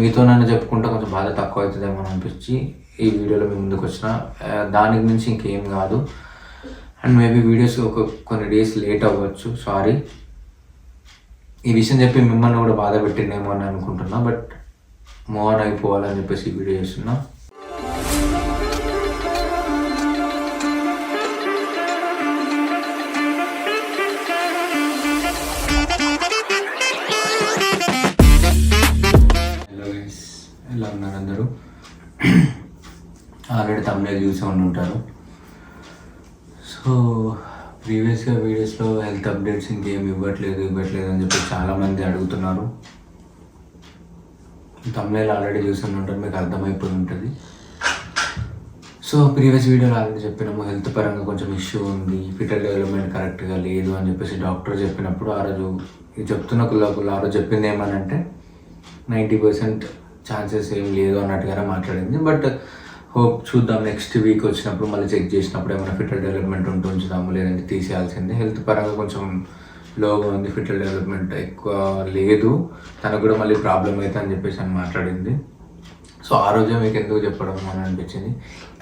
మీతో నన్ను చెప్పుకుంటే కొంచెం బాధ తక్కువ అవుతుందేమో అని అనిపించి ఈ వీడియోలో మీ ముందుకు వచ్చిన దానికి మించి ఇంకేం కాదు. అండ్ మేబీ వీడియోస్ ఒక కొన్ని డేస్ లేట్ అవ్వచ్చు సారీ. ఈ విషయం చెప్పి మిమ్మల్ని కూడా బాధ పెట్టిందేమో అని అనుకుంటున్నా బట్ మూవ్ అయిపోవాలని చెప్పేసి వీడియో చేస్తున్నా. ఆల్రెడీ తమిళ ఉంటారు. సో ప్రీవియస్గా వీడియోస్లో హెల్త్ అప్డేట్స్ ఇంకేం ఇవ్వట్లేదు ఇవ్వట్లేదు అని చెప్పి చాలామంది అడుగుతున్నారు. తమిళ ఆల్రెడీ చూసి ఉంటారు మీకు అర్థమైపోయి ఉంటుంది. సో ప్రీవియస్ వీడియోలో ఆల్రెడీ చెప్పినాము హెల్త్ పరంగా కొంచెం ఇష్యూ ఉంది ఫిటర్ డెవలప్మెంట్ కరెక్ట్గా లేదు అని చెప్పేసి డాక్టర్ చెప్పినప్పుడు ఆ రోజు ఇది చెప్తున్న కుల్లాకుల్లా ఆ రోజు చెప్పింది ఏమనంటే నైంటీ పర్సెంట్ ఛాన్సెస్ ఏం లేదు అన్నట్టుగానే మాట్లాడింది. బట్ హోప్ చూద్దాం నెక్స్ట్ వీక్ వచ్చినప్పుడు మళ్ళీ చెక్ చేసినప్పుడు ఏమైనా ఫిటల్ డెవలప్మెంట్ ఉంటూ ఉంచుదాము లేదంటే తీసేయాల్సిందే. హెల్త్ పరంగా కొంచెం లోగా ఉంది ఫిటల్ డెవలప్మెంట్ ఎక్కువ లేదు. తనకు కూడా మళ్ళీ ప్రాబ్లం అవుతుంది అని చెప్పేసి అని మాట్లాడింది. సో ఆ రోజే మీకు ఎందుకు చెప్పడం అని అనిపించింది.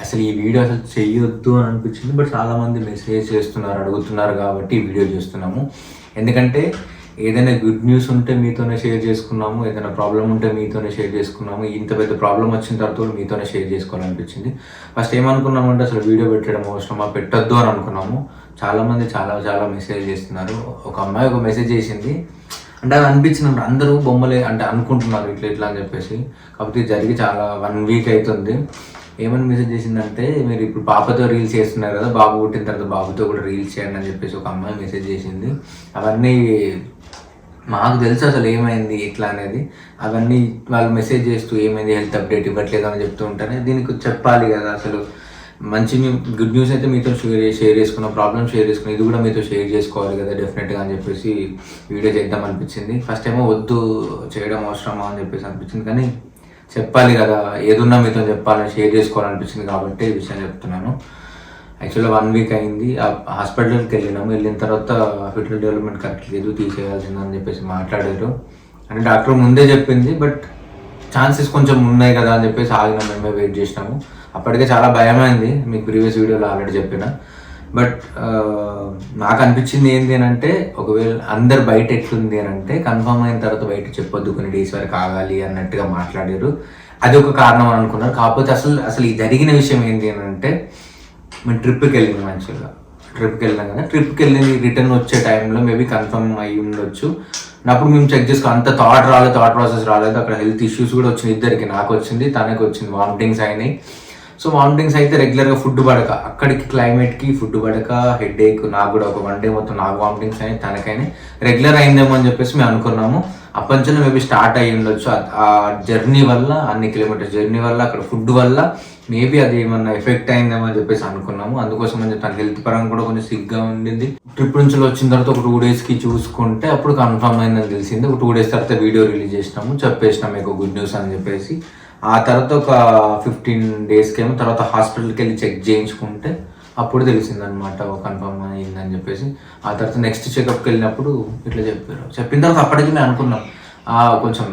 అసలు ఈ వీడియో అసలు చెయ్యొద్దు అని అనిపించింది. బట్ చాలామంది మెసేజ్ చేస్తున్నారు అడుగుతున్నారు కాబట్టి ఈ వీడియో చేస్తున్నాము. ఎందుకంటే ఏదైనా గుడ్ న్యూస్ ఉంటే మీతోనే షేర్ చేసుకున్నాము ఏదైనా ప్రాబ్లం ఉంటే మీతోనే షేర్ చేసుకున్నాము ఇంత పెద్ద ప్రాబ్లం వచ్చిన తర్వాత మీతోనే షేర్ చేసుకోవాలనిపించింది. ఫస్ట్ ఏమనుకున్నామంటే అసలు వీడియో పెట్టడం అవసరమా? పెట్టొద్దు అని అనుకున్నాము. చాలామంది చాలా చాలా మెసేజ్ చేస్తున్నారు. ఒక అమ్మాయి ఒక మెసేజ్ చేసింది. అంటే అది అనిపించినప్పుడు అందరూ బొమ్మలే అంటే అనుకుంటున్నారు ఇట్లా ఇట్లా అని చెప్పేసి. కాకపోతే ఇది జరిగి చాలా వన్ వీక్ అవుతుంది. ఏమని మెసేజ్ చేసిందంటే మీరు ఇప్పుడు పాపతో రీల్స్ చేస్తున్నారు కదా బాబు పుట్టిన తర్వాత బాబుతో కూడా రీల్స్ చేయండి అని చెప్పేసి ఒక అమ్మాయి మెసేజ్ చేసింది. అవన్నీ మాకు తెలుసు అసలు ఏమైంది ఇట్లా అనేది. అవన్నీ వాళ్ళు మెసేజ్ చేస్తూ ఏమైంది హెల్త్ అప్డేట్ ఇవ్వట్లేదు అని చెప్తూ ఉంటానే దీనికి చెప్పాలి కదా అసలు. మంచి గుడ్ న్యూస్ అయితే మీతో షేర్ షేర్ చేసుకున్న ప్రాబ్లమ్ షేర్ చేసుకున్న ఇది కూడా మీతో షేర్ చేసుకోవాలి కదా డెఫినెట్గా అని చెప్పేసి వీడియో చేద్దాం అనిపించింది. ఫస్ట్ ఏమో వద్దు చేయడం అవసరమా అని చెప్పేసి అనిపించింది. కానీ చెప్పాలి కదా ఏదున్నా మీతో చెప్పాలని షేర్ చేసుకోవాలనిపించింది కాబట్టి ఈ విషయం చెప్తున్నాను. యాక్చువల్గా వన్ వీక్ అయింది హాస్పిటల్కి వెళ్ళినాము. వెళ్ళిన తర్వాత హాస్పిటల్ డెవలప్మెంట్ కరెక్ట్ లేదు తీసేయాల్సిందని చెప్పేసి మాట్లాడారు. అంటే డాక్టర్ ముందే చెప్పింది బట్ ఛాన్సెస్ కొంచెం ఉన్నాయి కదా అని చెప్పేసి ఆగినాం మేమే వెయిట్ చేసినాము. అప్పటికే చాలా భయమైంది మీకు ప్రీవియస్ వీడియోలో ఆల్రెడీ చెప్పిన. బట్ నాకు అనిపించింది ఏంటి అని అంటే ఒకవేళ అందరు బయట ఎట్లుంది అని అంటే కన్ఫర్మ్ అయిన తర్వాత బయట చెప్పొద్దు కొన్ని డేస్ వరకు ఆగాలి అన్నట్టుగా మాట్లాడారు. అది ఒక కారణం అని అనుకున్నారు. కాకపోతే అసలు అసలు ఈ జరిగిన విషయం ఏంటి అని అంటే మేము ట్రిప్కి వెళ్ళింది మంచిగా ట్రిప్కి వెళ్ళాం కదా. ట్రిప్కి వెళ్ళి రిటర్న్ వచ్చే టైంలో మేబీ కన్ఫర్మ్ అయ్యి ఉండొచ్చు. అప్పుడు మేము చెక్ చేసుకో అంత థాట్ రాలేదు థాట్ ప్రాసెస్ రాలేదు. అక్కడ హెల్త్ ఇష్యూస్ కూడా వచ్చింది ఇద్దరికి నాకు వచ్చింది తనకి వచ్చింది. వామిటింగ్స్ అయినాయి. సో వామిటింగ్స్ అయితే రెగ్యులర్గా ఫుడ్ పడక. అక్కడికి క్లైమేట్కి ఫుడ్ పడక హెడ్ ఏక్ నాకు కూడా ఒక వన్ డే మొత్తం నాకు వామిటింగ్స్ అయినాయి తనకైనా రెగ్యులర్ అయిందేమో అని చెప్పేసి మేము అనుకున్నాము. అప్పటి నుంచి మేబీ స్టార్ట్ అయ్యి ఉండొచ్చు. ఆ- జర్నీ వల్ల అన్ని కిలోమీటర్స్ జర్నీ వల్ల అక్కడ ఫుడ్ వల్ల మేబీ అది ఏమన్నా ఎఫెక్ట్ అయిందేమో అని చెప్పేసి అనుకున్నాము. అందుకోసం అని చెప్పి తన హెల్త్ పరంగా కూడా కొంచెం సిగ్గా ఉండింది. ట్రిప్ నుంచి వచ్చిన తర్వాత ఒక టూ డేస్కి చూసుకుంటే అప్పుడు కన్ఫర్మ్ అయిందని తెలిసింది. ఒక టూ డేస్ తర్వాత వీడియో రిలీజ్ చేసినాము. చెప్పేసినాం మీకు గుడ్ న్యూస్ అని చెప్పేసి. ఆ తర్వాత ఒక ఫిఫ్టీన్ డేస్కి ఏమో తర్వాత హాస్పిటల్కి వెళ్ళి చెక్ చేయించుకుంటే అప్పుడు తెలిసిందనమాట కన్ఫర్మ్ అయిందని చెప్పేసి. ఆ తర్వాత నెక్స్ట్ చెకప్కి వెళ్ళినప్పుడు ఇట్లా చెప్పారు. చెప్పిన తర్వాత అప్పటికి మేము అనుకున్నాం ఆ, కొంచెం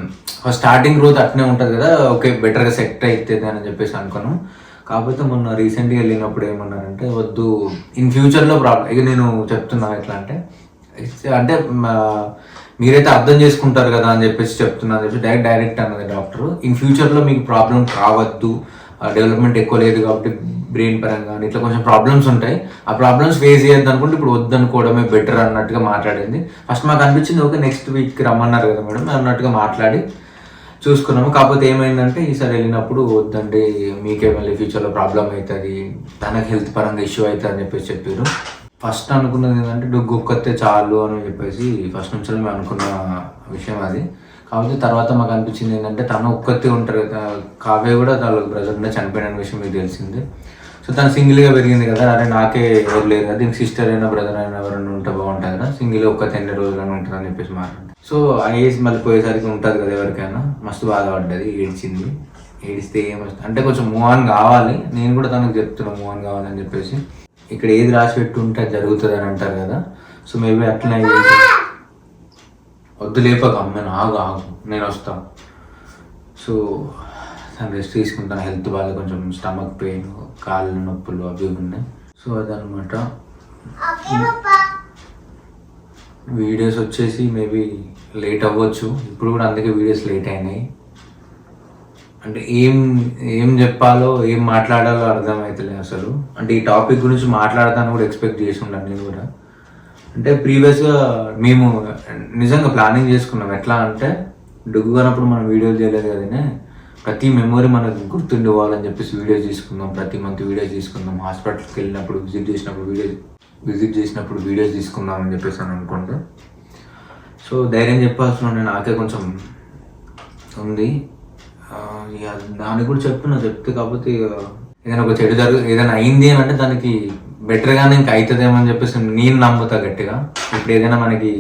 స్టార్టింగ్ రోజు అట్నే ఉంటుంది కదా ఓకే బెటర్గా సెట్ అవుతుంది అని చెప్పేసి అనుకున్నాం. కాకపోతే మొన్న రీసెంట్గా వెళ్ళినప్పుడు ఏమన్నారంటే వద్దు ఇన్ ఫ్యూచర్లో ప్రాబ్లం ఇక నేను చెప్తున్నా ఎట్లా అంటే అంటే మా- మీరైతే అర్థం చేసుకుంటారు కదా అని చెప్పేసి చెప్తున్నాను. అని చెప్పి డైరెక్ట్ డైరెక్ట్ అన్నది డాక్టర్. ఇన్ ఫ్యూచర్లో మీకు ప్రాబ్లం కావద్దు డెవలప్మెంట్ ఎక్కువ లేదు కాబట్టి బ్రెయిన్ పరంగా ఇట్లా కొంచెం ప్రాబ్లమ్స్ ఉంటాయి. ఆ ప్రాబ్లమ్స్ ఫేస్ చేయొద్దు అనుకుంటే ఇప్పుడు వద్దనుకోవడమే బెటర్ అన్నట్టుగా మాట్లాడింది. ఫస్ట్ మాకు అనిపించింది ఓకే నెక్స్ట్ వీక్ రమ్మన్నారు కదా మేడం అన్నట్టుగా మాట్లాడి చూసుకున్నాము. కాకపోతే ఏమైందంటే ఈసారి వెళ్ళినప్పుడు వద్దండి మీకే మళ్ళీ ఫ్యూచర్లో ప్రాబ్లం అవుతుంది. తనకి హెల్త్ పరంగా ఇష్యూ అవుతుంది అని చెప్పేసి చెప్పారు. ఫస్ట్ అనుకున్నది ఏంటంటే డొగ్గు ఒక్కతే చాలు అని చెప్పేసి ఫస్ట్ నుంచి మేము అనుకున్న విషయం అది. కాకపోతే తర్వాత మాకు అనిపించింది ఏంటంటే తను ఒక్కతే ఉంటారు కదా కావ్య కూడా తన బ్రదర్ చనిపోయిన విషయం మీకు తెలిసింది. సో తను సింగిల్గా పెరిగింది కదా అరే నాకే ఎవరు లేదు కదా దీనికి సిస్టర్ అయినా బ్రదర్ అయినా ఎవరైనా ఉంటే బాగుంటుంది కదా సింగిల్ ఒక్కతే ఎన్ని రోజులైనా ఉంటుంది అని చెప్పేసి మాట్లాడి సో ఆ మళ్ళీ పోయేసరికి ఉంటుంది కదా ఎవరికైనా మస్తు బాధపడ్డది ఏడ్చింది. ఏడిస్తే ఏమొస్తుంది అంటే కొంచెం మూవ్ ఆన్ కావాలి నేను కూడా తనకు చెప్తున్నా మూవ్ ఆన్ కావాలని చెప్పేసి. ఇక్కడ ఏది రాసి పెట్టి ఉంటే అది జరుగుతుంది అని అంటారు కదా. సో మేబీ అట్లనే. వద్దు లేపక అమ్మ ఆగు ఆగు నేను వస్తాను సో తను రెస్ట్ తీసుకుంటాను. హెల్త్ బాగా కొంచెం స్టమక్ పెయిన్ కాళ్ళు నొప్పులు అవి ఉన్నాయి. సో అదనమాట వీడియోస్ వచ్చేసి మేబీ లేట్ అవ్వచ్చు. ఇప్పుడు కూడా అందుకే వీడియోస్ లేట్ అయినాయి. అంటే ఏం ఏం చెప్పాలో ఏం మాట్లాడాలో అర్థమవుతలే అసలు. అంటే ఈ టాపిక్ గురించి మాట్లాడతాను కూడా ఎక్స్పెక్ట్ చేసి నేను కూడా. అంటే ప్రీవియస్గా మేము నిజంగా ప్లానింగ్ చేసుకున్నాం. ఎట్లా అంటే డుగ్గు కానప్పుడు మనం వీడియోలు చేయలేదు కదనే ప్రతి మెమొరీ మనకు గుర్తుండిపోవాలని చెప్పేసి వీడియో తీసుకుందాం ప్రతి మంత్ వీడియోస్ తీసుకుందాం హాస్పిటల్కి వెళ్ళినప్పుడు విజిట్ చేసినప్పుడు వీడియో విజిట్ చేసినప్పుడు వీడియోస్ తీసుకుందాం అని చెప్పేసి అని అనుకుంటే. సో ధైర్యం చెప్పాల్సిన నాకే కొంచెం ఉంది. ఇక దానికి కూడా చెప్తున్నా చెప్తే కాకపోతే ఏదైనా ఒక చెడు జరుగు ఏదైనా అయింది అని అంటే దానికి బెటర్గానే ఇంకా అవుతుందేమో అని చెప్పేసి నేను నమ్ముతా గట్టిగా. ఇప్పుడు ఏదైనా మనకి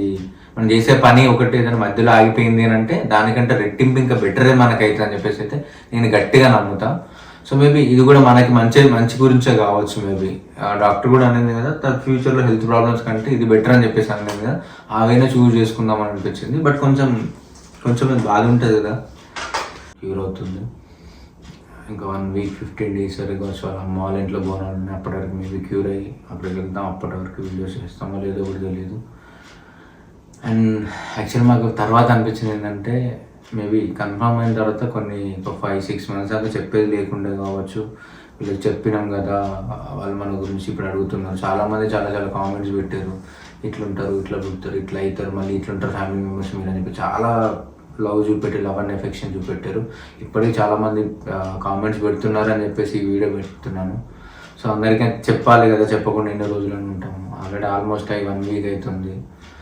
మనం చేసే పని ఒకటి ఏదైనా మధ్యలో ఆగిపోయింది అని అంటే దానికంటే రెట్టింపు ఇంకా బెటరే మనకి అవుతుంది అని చెప్పేసి అయితే నేను గట్టిగా నమ్ముతా. సో మేబీ ఇది కూడా మనకి మంచి మంచి గురించే కావచ్చు మేబీ డాక్టర్ కూడా అనేది కదా తన ఫ్యూచర్లో హెల్త్ ప్రాబ్లమ్స్ కంటే ఇది బెటర్ అని చెప్పేసి అనేది కదా. ఆవైనా చూస్ చేసుకుందాం అనిపించింది. బట్ కొంచెం కొంచెం బాధ ఉంటుంది కదా. క్యూర్ అవుతుంది. ఇంకా వన్ వీక్ ఫిఫ్టీన్ డేస్ వరకు వాళ్ళ అమ్మ వాళ్ళ ఇంట్లో బోనాలు అప్పటివరకు అప్పటి వరకు మేబీ క్యూర్ అయ్యి అప్పటికి వెళ్తాం అప్పటి వరకు వీడియోస్ చేస్తామో లేదో కూడా తెలియదు అండ్ యాక్చువల్ మాకు తర్వాత అనిపించింది ఏంటంటే మేబీ కన్ఫర్మ్ అయిన తర్వాత కొన్ని ఒక ఫైవ్ సిక్స్ మంత్స్ దాకా చెప్పేది లేకుండా కావచ్చు. వీళ్ళకి చెప్పినాం కదా వాళ్ళు మన గురించి ఇప్పుడు అడుగుతున్నారు. చాలామంది చాలా చాలా కామెంట్స్ పెట్టారు. ఇట్లుంటారు ఇట్లా పుడతారు ఇట్లా అవుతారు మళ్ళీ ఇట్లుంటారు ఫ్యామిలీ మెంబర్స్ మీరు అని చెప్పి చాలా లవ్ చూపెట్టి లవ్ అండ్ ఎఫెక్షన్ చూపెట్టారు. ఇప్పటికీ చాలామంది కామెంట్స్ పెడుతున్నారు అని చెప్పేసి ఈ వీడియో పెడుతున్నాను. సో అందరికీ చెప్పాలి కదా చెప్పకుండా ఎన్ని రోజులు ఉంటాము. ఆల్రెడీ ఆల్మోస్ట్ అవి వన్ వీక్ అవుతుంది.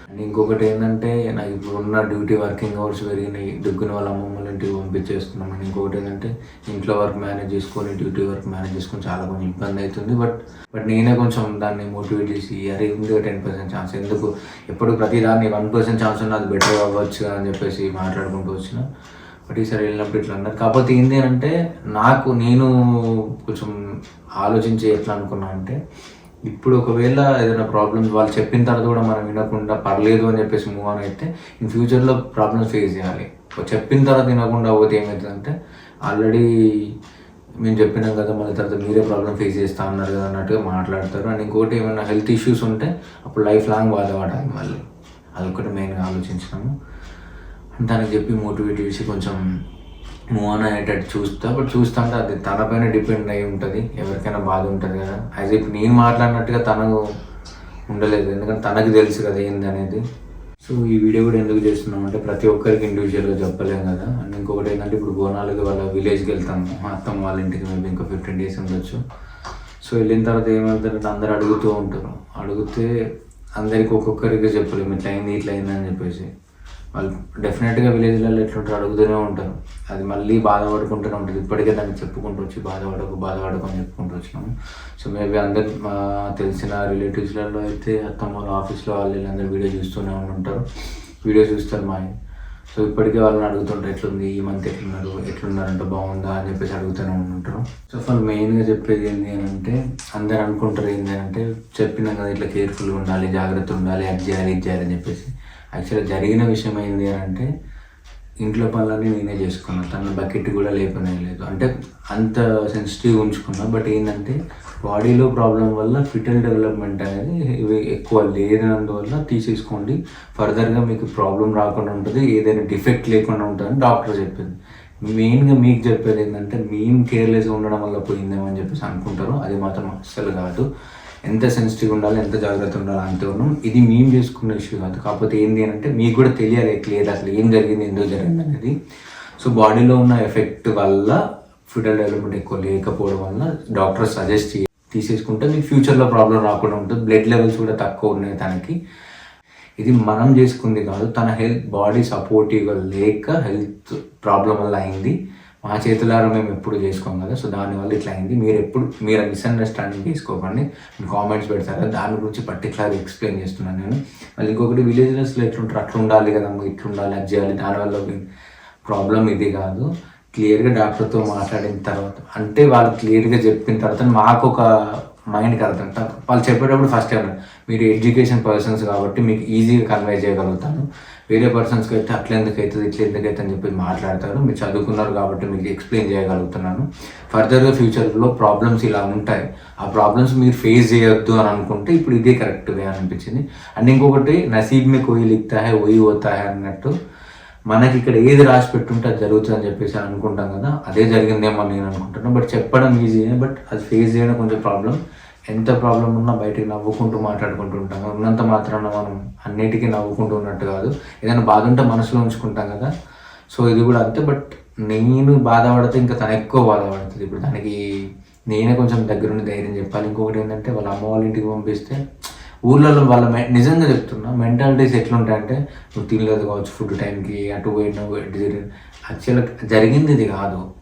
అండ్ ఇంకొకటి ఏంటంటే నాకు ఇప్పుడు ఉన్న డ్యూటీ వర్కింగ్ అవర్స్ పెరిగినాయి. దుగ్గున వాళ్ళ అమ్మమ్మల ఇంటికి పంపించేస్తున్నాం అండ్ ఇంకొకటి ఏంటంటే ఇంట్లో వర్క్ మేనేజ్ చేసుకొని డ్యూటీ వర్క్ మేనేజ్ చేసుకొని చాలా కొంచెం ఇబ్బంది అవుతుంది. బట్ బట్ నేనే కొంచెం దాన్ని మోటివేట్ చేసి అరే ఉంది టెన్ పర్సెంట్ ఛాన్స్ ఎందుకు? ఎప్పుడు ప్రతి దాన్ని వన్ పర్సెంట్ ఛాన్స్ ఉన్న అది బెటర్ అవ్వచ్చు అని చెప్పేసి మాట్లాడుకుంటూ వచ్చిన. బట్ ఈసారి వెళ్ళినప్పుడు ఇట్లా అన్నారు కాకపోతే ఏంటి అంటే నాకు నేను కొంచెం ఆలోచించి ఎట్లా అనుకున్నా అంటే ఇప్పుడు ఒకవేళ ఏదైనా ప్రాబ్లమ్స్ వాళ్ళు చెప్పిన తర్వాత కూడా మనం వినకుండా పర్లేదు అని చెప్పేసి మూవ్ ఆన్ అయితే ఇన్ ఫ్యూచర్లో ప్రాబ్లమ్స్ ఫేస్ చేయాలి. చెప్పిన తర్వాత వినకుండా పోతే ఏమవుతుందంటే ఆల్రెడీ మేము చెప్పినాం కదా మళ్ళీ తర్వాత మీరే ప్రాబ్లం ఫేస్ చేస్తా అన్నారు కదా అన్నట్టుగా మాట్లాడతారు. అండ్ ఇంకోటి ఏమైనా హెల్త్ ఇష్యూస్ ఉంటే అప్పుడు లైఫ్ లాంగ్ బాధపడాలి మళ్ళీ. అదొకటి మెయిన్గా ఆలోచించినాము. దానికి చెప్పి మోటివేట్ చేసి కొంచెం మూవ్ ఆన్ అయ్యేటట్టు చూస్తా బట్ చూస్తా అంటే అది తన పైన డిపెండ్ అయి ఉంటుంది. ఎవరికైనా బాధ ఉంటుంది కదా. యాజ్ ఇఫ్ నేను మాట్లాడినట్టుగా తనకు ఉండలేదు. ఎందుకంటే తనకు తెలుసు కదా ఏంది అనేది సో ఈ వీడియో కూడా ఎందుకు చేస్తున్నాం అంటే ప్రతి ఒక్కరికి ఇండివిజువల్గా చెప్పలేం కదా. అండ్ ఇంకొకటి ఏంటంటే ఇప్పుడు బోనాలకి వాళ్ళ విలేజ్కి వెళ్తాము మా అత్తమ్మ వాళ్ళ ఇంటికి మేము ఇంకా ఫిఫ్టీన్ డేస్ ఉండొచ్చు. సో వెళ్ళిన తర్వాత ఏమవుతుందంటే అందరు అడుగుతూ ఉంటారు. అడిగితే అందరికి ఒక్కొక్కరికి చెప్పలేము ఇట్లా అయింది ఇట్లా అయింది అని చెప్పేసి. వాళ్ళు డెఫినెట్గా విలేజ్లలో ఎట్లుంటారు అడుగుతూనే ఉంటారు. అది మళ్ళీ బాధపడుకుంటూనే ఉంటుంది. ఇప్పటికే దాన్ని చెప్పుకుంటూ వచ్చి బాధపడకు బాధపడకు అని చెప్పుకుంటూ వచ్చినాము. సో మేబీ అందరు మా తెలిసిన రిలేటివ్స్లలో అయితే అత్తమ్మ వాళ్ళ ఆఫీస్లో వాళ్ళు వీళ్ళందరూ వీడియో చూస్తూనే ఉంటారు. వీడియో చూస్తారు మా సో ఇప్పటికే వాళ్ళని అడుగుతుంటారు ఎట్లుంది? ఈ మంత్ ఎట్లున్నారు? ఎట్లున్నారంటే? బాగుందా? అని చెప్పేసి అడుగుతూనే ఉంటారు. సో వాళ్ళు మెయిన్గా చెప్పేది ఏంటి అని అంటే అందరు అనుకుంటారు ఏంటి అంటే చెప్పినాం కదా ఇట్లా కేర్ఫుల్గా ఉండాలి జాగ్రత్త ఉండాలి అది చేయాలి ఇది చేయాలి అని చెప్పేసి. యాక్చువల్గా జరిగిన విషయం ఏంటి అని అంటే ఇంట్లో పనులన్నీ నేనే చేసుకున్నాను తన బకెట్ కూడా లేపనే లేదు. అంటే అంత సెన్సిటివ్ ఉంచుకున్నా. బట్ ఏంటంటే బాడీలో ప్రాబ్లం వల్ల ఫిటల్ డెవలప్మెంట్ అనేది ఇవి ఎక్కువ లేనందువల్ల తీసేసుకోండి. ఫర్దర్గా మీకు ప్రాబ్లం రాకుండా ఉంటుంది. ఏదైనా డిఫెక్ట్ లేకుండా ఉంటుందని డాక్టర్ చెప్పింది. మెయిన్గా మీకు చెప్పేది ఏంటంటే మేము కేర్లెస్గా ఉండడం వల్ల పోయిందేమో అని చెప్పేసి అనుకుంటారు. అది మాత్రం అస్సలు కాదు. ఎంత సెన్సిటివ్ ఉండాలి ఎంత జాగ్రత్త ఉండాలి అంటూ ఉన్నాం ఇది మేము చేసుకున్న ఇష్యూ కాదు. కాకపోతే ఏంటి అని అంటే మీకు కూడా తెలియాలి క్లియర్ అసలు ఏం జరిగింది ఎందుకు జరిగింది అనేది. సో బాడీలో ఉన్న ఎఫెక్ట్ వల్ల ఫిటల్ డెవలప్మెంట్ ఎక్కువ లేకపోవడం వల్ల డాక్టర్ సజెస్ట్ తీసేసుకుంటే మీకు ఫ్యూచర్లో ప్రాబ్లం రాకుండా ఉంటుంది. బ్లడ్ లెవెల్స్ కూడా తక్కువ ఉన్నాయి తనకి. ఇది మనం చేసుకుంది కాదు తన హెల్త్ బాడీ సపోర్టివ్గా లేక హెల్త్ ప్రాబ్లం వల్ల అయింది. మా చేతులారా మేము ఎప్పుడు చేసుకోం కదా సో దానివల్ల ఇట్లా అయింది. మీరు ఎప్పుడు మీరు మిస్అండర్స్టాండింగ్ చేసుకోకండి. మీరు కామెంట్స్ పెడతారా? దాని గురించి పర్టికులర్ ఎక్స్ప్లెయిన్ చేస్తున్నాను నేను. మళ్ళీ ఇంకొకటి విలేజెస్లో ఎట్లుంటారు? అట్లా ఉండాలి కదమ్మ ఇట్లుండాలి అది చేయాలి. దానివల్ల ప్రాబ్లం ఇది కాదు. క్లియర్గా డాక్టర్తో మాట్లాడిన తర్వాత అంటే వాళ్ళు క్లియర్గా చెప్పిన తర్వాత మాకు ఒక మైండ్కి అర్థం వాళ్ళు చెప్పేటప్పుడు ఫస్ట్ టైం మీరు ఎడ్యుకేషన్ పర్సన్స్ కాబట్టి మీకు ఈజీగా కన్వే చేయగలుగుతాను. వేరే పర్సన్స్కి అయితే అట్లా ఎందుకు అవుతుంది ఇట్లా ఎందుకు అవుతుంది అని చెప్పి మాట్లాడతారు. మీరు చదువుకున్నారు కాబట్టి మీకు ఎక్స్ప్లెయిన్ చేయగలుగుతున్నాను. ఫర్దర్గా ఫ్యూచర్లో ప్రాబ్లమ్స్ ఇలా ఉంటాయి. ఆ ప్రాబ్లమ్స్ మీరు ఫేస్ చేయొద్దు అని అనుకుంటే ఇప్పుడు ఇదే కరెక్ట్ వే అనిపించింది. అండ్ ఇంకొకటి నసీబ్ మీ కోయి లిఖతా హై ఓయి పోతా హై అన్నట్టు మనకి ఇక్కడ ఏది రాసి పెట్టుంటే అది జరుగుతుందని అని చెప్పేసి అనుకుంటాం కదా అదే జరిగిందేమో అని నేను అనుకుంటున్నాను బట్ చెప్పడం ఈజీనే బట్ అది ఫేస్ చేయడం కొంచెం ప్రాబ్లం ఎంత ప్రాబ్లం ఉన్నా బయటికి నవ్వుకుంటూ మాట్లాడుకుంటూ ఉంటాం. ఉన్నంత మాత్రాన మనం అన్నిటికీ నవ్వుకుంటూ ఉన్నట్టు కాదు. ఏదైనా బాధ ఉంటే మనసులో ఉంచుకుంటాం కదా. సో ఇది కూడా అంతే. బట్ నేను బాధపడితే ఇంకా తను ఎక్కువ బాధపడుతుంది. ఇప్పుడు దానికి నేనే కొంచెం దగ్గరుండి ధైర్యం చెప్పాలి. ఇంకొకటి ఏంటంటే వాళ్ళ అమ్మ వాళ్ళ ఇంటికి పంపిస్తే ఊళ్ళలో వాళ్ళ మె- నిజంగా చెప్తున్నా మెంటాలిటీస్ ఎట్లుంటాయంటే నువ్వు తినలేదు కావచ్చు ఫుడ్ టైంకి అటు పోయినా యాక్చువల్గా జరిగింది ఇది కాదు.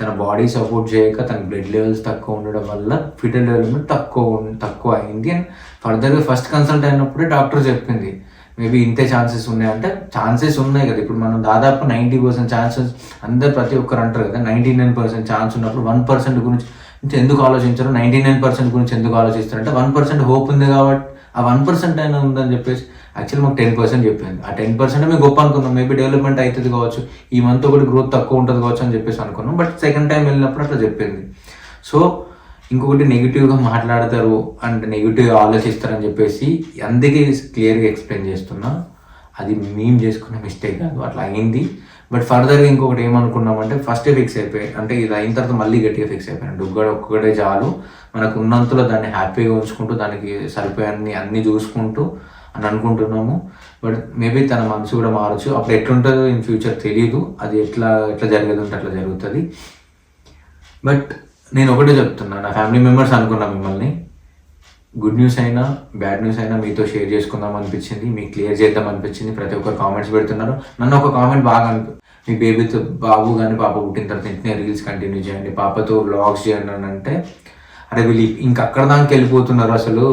తన బాడీ సపోర్ట్ చేయక తన బ్లడ్ లెవెల్స్ తక్కువ ఉండడం వల్ల ఫిటల్ డెవలప్మెంట్ తక్కువ తక్కువ అయింది. అండ్ ఫర్దర్గా ఫస్ట్ కన్సల్ట్ అయినప్పుడే డాక్టర్ చెప్పింది మేబీ ఇంతే ఛాన్సెస్ ఉన్నాయంటే ఛాన్సెస్ ఉన్నాయి కదా. ఇప్పుడు మనం దాదాపు నైంటీ పర్సెంట్ ఛాన్సెస్ అందరు ప్రతి ఒక్కరు అంటారు కదా నైంటీ నైన్ పర్సెంట్ ఛాన్స్ ఉన్నప్పుడు వన్ పర్సెంట్ గురించి ఎందుకు ఆలోచించారు నైంటీ నైన్ పర్సెంట్ గురించి ఎందుకు ఆలోచిస్తారు? అంటే వన్ పర్సెంట్ హోప్ ఉంది కాబట్టి ఆ వన్ పర్సెంట్ అయినా ఉందని చెప్పేసి యాక్చువల్ మాకు టెన్ పర్సెంట్ చెప్పింది ఆ టెన్ పర్సెంట్ మేము గొప్ప అనుకున్నాం. మేబీ డెవలప్మెంట్ అవుతుంది కావచ్చు. ఈ మంత్ ఒకటి గ్రోత్ తక్కువ ఉంటుంది కావచ్చు అని చెప్పేసి అనుకున్నాం. బట్ సెకండ్ టైం వెళ్ళినప్పుడు అట్లా చెప్పింది. సో ఇంకొకటి నెగిటివ్గా మాట్లాడతారు అండ్ నెగిటివ్ ఆలోచిస్తారని చెప్పేసి అందుకే క్లియర్గా ఎక్స్ప్లెయిన్ చేస్తున్నా. అది మేము చేసుకున్న మిస్టేక్ కాదు. అట్లా అయింది. బట్ ఫర్దర్గా ఇంకొకటి ఏమనుకున్నామంటే ఫస్ట్ ఫిక్స్ అయిపోయాయి అంటే ఇది అయిన తర్వాత మళ్ళీ గట్టిగా ఫిక్స్ అయిపోయాను. డుగ్గడ ఒక్కటే చాలు. మనకు ఉన్నంతలో దాన్ని హ్యాపీగా ఉంచుకుంటూ దానికి సరిపోయే అన్ని అన్నీ చూసుకుంటూ అని అనుకుంటున్నాము. బట్ మేబీ తన మనసు కూడా మారచ్చు. అప్పుడు ఎట్లుంటుందో ఇన్ ఫ్యూచర్ తెలియదు అది ఎట్లా ఎట్లా జరిగేది ఉంటే అట్లా జరుగుతుంది. బట్ నేను ఒకటే చెప్తున్నా. నా ఫ్యామిలీ మెంబర్స్ అనుకున్నా మిమ్మల్ని. గుడ్ న్యూస్ అయినా బ్యాడ్ న్యూస్ అయినా మీతో షేర్ చేసుకుందాం అనిపించింది. మీకు క్లియర్ చేద్దాం అనిపించింది. ప్రతి ఒక్కరు కామెంట్స్ పెడుతున్నారు. నన్ను ఒక కామెంట్ బాగా మీ బేబీతో బాబు కానీ పాప పుట్టిన తర్వాత ఇంటనే రీల్స్ కంటిన్యూ చేయండి. పాపతో వ్లాగ్స్ చేయండి అని అంటే అరే వీళ్ళు ఇంకా అక్కడ దానికి వెళ్ళిపోతున్నారు అసలు.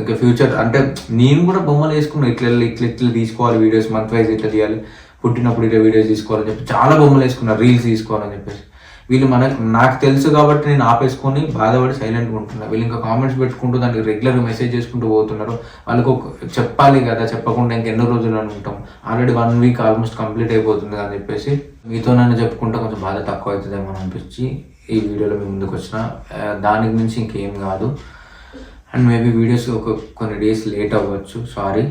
ఇంకా ఫ్యూచర్ అంటే నేను కూడా బొమ్మలు వేసుకున్నాను ఇట్లా ఇట్లా ఇట్లా తీసుకోవాలి వీడియోస్ మంత్ వైజ్ ఇట్లా తీయాలి. పుట్టినప్పుడు ఇట్లా వీడియోస్ తీసుకోవాలని చెప్పి చాలా బొమ్మలు వేసుకున్నారు రీల్స్ తీసుకోవాలని చెప్పేసి. వీళ్ళు మనకు నాకు తెలుసు కాబట్టి నేను ఆపేసుకొని బాధపడి సైలెంట్గా ఉంటున్నా. వీళ్ళు ఇంకా కామెంట్స్ పెట్టుకుంటూ దానికి రెగ్యులర్గా మెసేజ్ చేసుకుంటూ పోతున్నారు. వాళ్ళకు ఒక చెప్పాలి కదా చెప్పకుండా ఇంకెన్నో రోజులు అని ఉంటాం. Already one week almost complete అయిపోతుంది అని చెప్పేసి మీతో నన్ను చెప్పుకుంటే కొంచెం బాధ తక్కువ అవుతుందేమో అని అనిపించి ఈ వీడియోలో మీ ముందుకు వచ్చిన. దానికి మించి ఇంకేం కాదు. అండ్ మేబీ వీడియోస్ ఒక కొన్ని డేస్ లేట్ అవ్వచ్చు. సారీ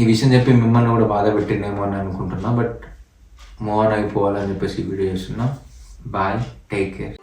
ఈ విషయం చెప్పి మిమ్మల్ని కూడా బాధ పెట్టిందేమో అని అనుకుంటున్నా. బట్ మోన్ అయిపోవాలని చెప్పేసి వీడియో చేస్తున్నా. Bye take care